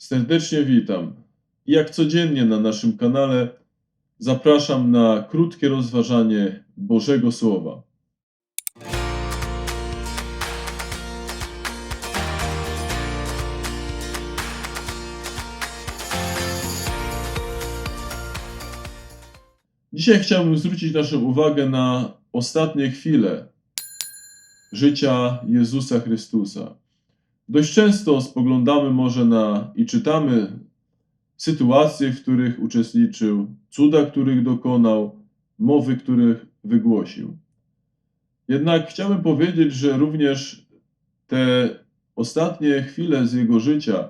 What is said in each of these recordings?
Serdecznie witam. Jak codziennie na naszym kanale zapraszam na krótkie rozważanie Bożego Słowa. Dzisiaj chciałbym zwrócić naszą uwagę na ostatnie chwile życia Jezusa Chrystusa. Dość często spoglądamy może na i czytamy sytuacje, w których uczestniczył, cuda, których dokonał, mowy, których wygłosił. Jednak chciałbym powiedzieć, że również te ostatnie chwile z jego życia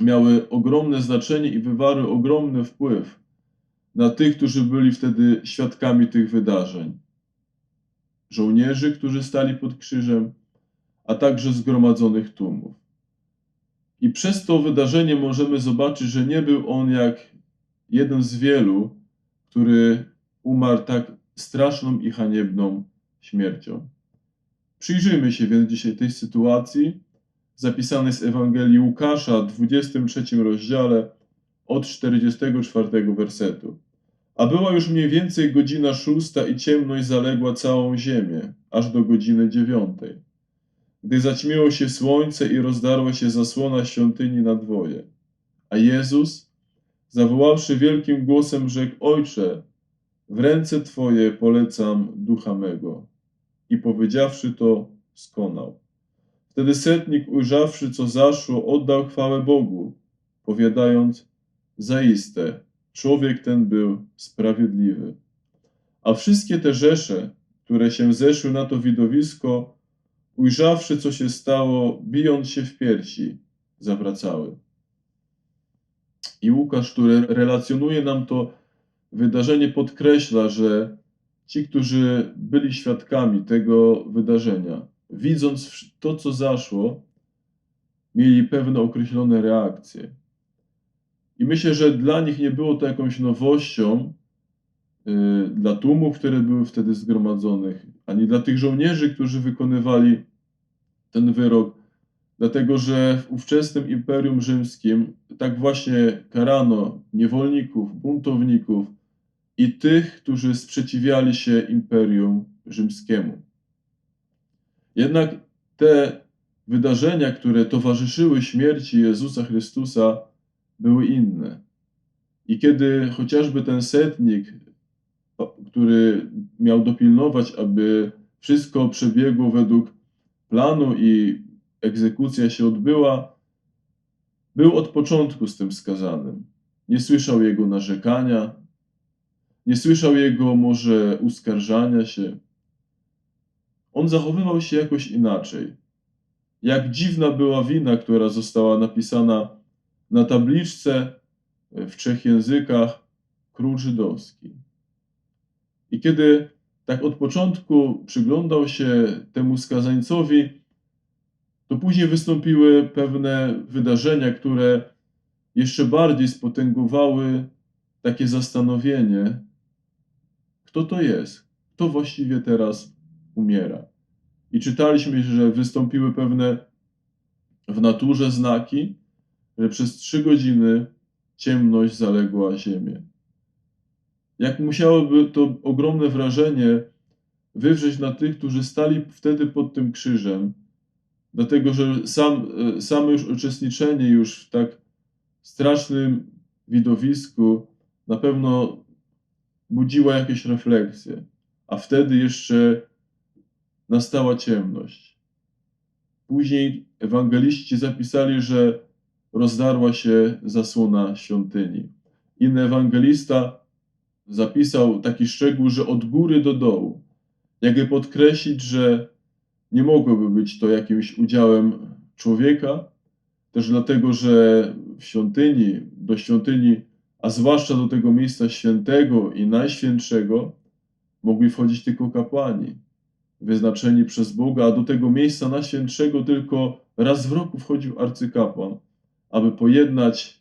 miały ogromne znaczenie i wywarły ogromny wpływ na tych, którzy byli wtedy świadkami tych wydarzeń. Żołnierzy, którzy stali pod krzyżem, a także zgromadzonych tłumów. I przez to wydarzenie możemy zobaczyć, że nie był on jak jeden z wielu, który umarł tak straszną i haniebną śmiercią. Przyjrzyjmy się więc dzisiaj tej sytuacji, zapisanej z Ewangelii Łukasza, 23 rozdziale, od 44 wersetu. A była już mniej więcej godzina szósta i ciemność zaległa całą ziemię, aż do godziny dziewiątej gdy zaćmiło się słońce i rozdarła się zasłona świątyni na dwoje. A Jezus, zawoławszy wielkim głosem, rzekł: Ojcze, w ręce Twoje polecam ducha mego. I powiedziawszy to, skonał. Wtedy setnik, ujrzawszy, co zaszło, oddał chwałę Bogu, powiadając: Zaiste, człowiek ten był sprawiedliwy. A wszystkie te rzesze, które się zeszły na to widowisko, ujrzawszy, co się stało, bijąc się w piersi, zawracały. I Łukasz, który relacjonuje nam to wydarzenie, podkreśla, że ci, którzy byli świadkami tego wydarzenia, widząc to, co zaszło, mieli pewne określone reakcje. I myślę, że dla nich nie było to jakąś nowością, yy, dla tłumów, które były wtedy zgromadzonych, ani dla tych żołnierzy, którzy wykonywali ten wyrok, dlatego że w ówczesnym Imperium Rzymskim tak właśnie karano niewolników, buntowników i tych, którzy sprzeciwiali się Imperium Rzymskiemu. Jednak te wydarzenia, które towarzyszyły śmierci Jezusa Chrystusa, były inne. I kiedy chociażby ten setnik, który miał dopilnować, aby wszystko przebiegło według planu i egzekucja się odbyła, był od początku z tym skazanym. Nie słyszał jego narzekania, nie słyszał jego może uskarżania się. On zachowywał się jakoś inaczej. Jak dziwna była wina, która została napisana na tabliczce w trzech językach król żydowski. I kiedy tak od początku przyglądał się temu skazańcowi, to później wystąpiły pewne wydarzenia, które jeszcze bardziej spotęgowały takie zastanowienie, kto to jest, kto właściwie teraz umiera. I czytaliśmy, że wystąpiły pewne w naturze znaki, że przez trzy godziny ciemność zaległa ziemię jak musiałoby to ogromne wrażenie wywrzeć na tych, którzy stali wtedy pod tym krzyżem, dlatego że sam, e, samo już uczestniczenie już w tak strasznym widowisku na pewno budziło jakieś refleksje, a wtedy jeszcze nastała ciemność. Później ewangeliści zapisali, że rozdarła się zasłona świątyni. Inny ewangelista zapisał taki szczegół, że od góry do dołu, jakby podkreślić, że nie mogłoby być to jakimś udziałem człowieka, też dlatego, że w świątyni, do świątyni, a zwłaszcza do tego miejsca świętego i najświętszego, mogli wchodzić tylko kapłani, wyznaczeni przez Boga, a do tego miejsca najświętszego tylko raz w roku wchodził arcykapłan, aby pojednać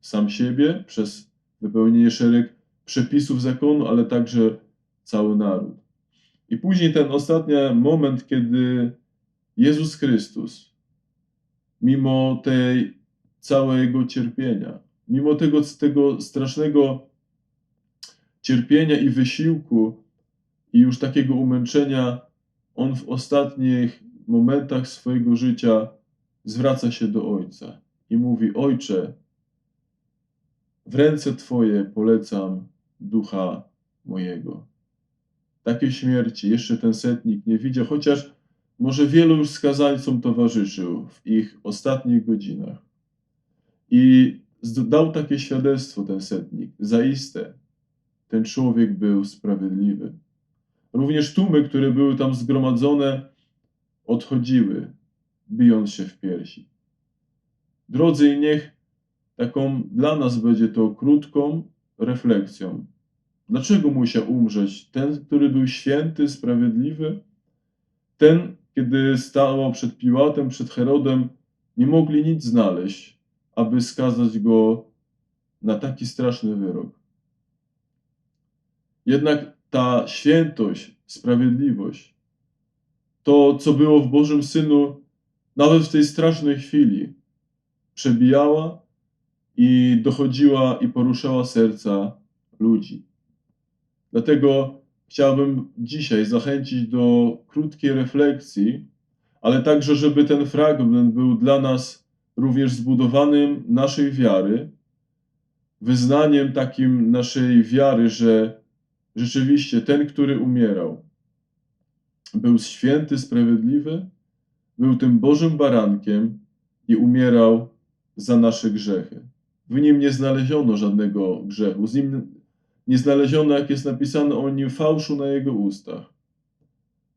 sam siebie przez wypełnienie szereg przepisów zakonu, ale także cały naród. I później ten ostatni moment, kiedy Jezus Chrystus, mimo tej całego cierpienia. Mimo tego, tego strasznego cierpienia i wysiłku, i już takiego umęczenia, on w ostatnich momentach swojego życia zwraca się do Ojca i mówi: Ojcze, w ręce Twoje polecam ducha mojego. Takiej śmierci jeszcze ten setnik nie widział, chociaż może wielu już skazańcom towarzyszył w ich ostatnich godzinach. I dał takie świadectwo ten setnik. Zaiste, ten człowiek był sprawiedliwy. Również tłumy, które były tam zgromadzone, odchodziły, bijąc się w piersi. Drodzy, niech taką dla nas będzie to krótką refleksją. Dlaczego musiał umrzeć ten, który był święty, sprawiedliwy? Ten, kiedy stawał przed Piłatem, przed Herodem, nie mogli nic znaleźć, aby skazać go na taki straszny wyrok. Jednak ta świętość, sprawiedliwość, to, co było w Bożym Synu, nawet w tej strasznej chwili, przebijała i dochodziła i poruszała serca ludzi. Dlatego chciałbym dzisiaj zachęcić do krótkiej refleksji, ale także, żeby ten fragment był dla nas również zbudowanym naszej wiary, wyznaniem takim naszej wiary, że rzeczywiście ten, który umierał, był święty, sprawiedliwy, był tym Bożym barankiem i umierał za nasze grzechy. W nim nie znaleziono żadnego grzechu, z nim nie znaleziono, jak jest napisane o nim, fałszu na jego ustach.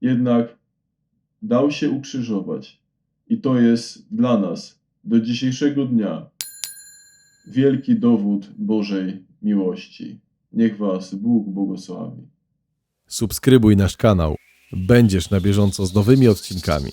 Jednak dał się ukrzyżować i to jest dla nas do dzisiejszego dnia wielki dowód Bożej miłości. Niech Was Bóg błogosławi. Subskrybuj nasz kanał. Będziesz na bieżąco z nowymi odcinkami.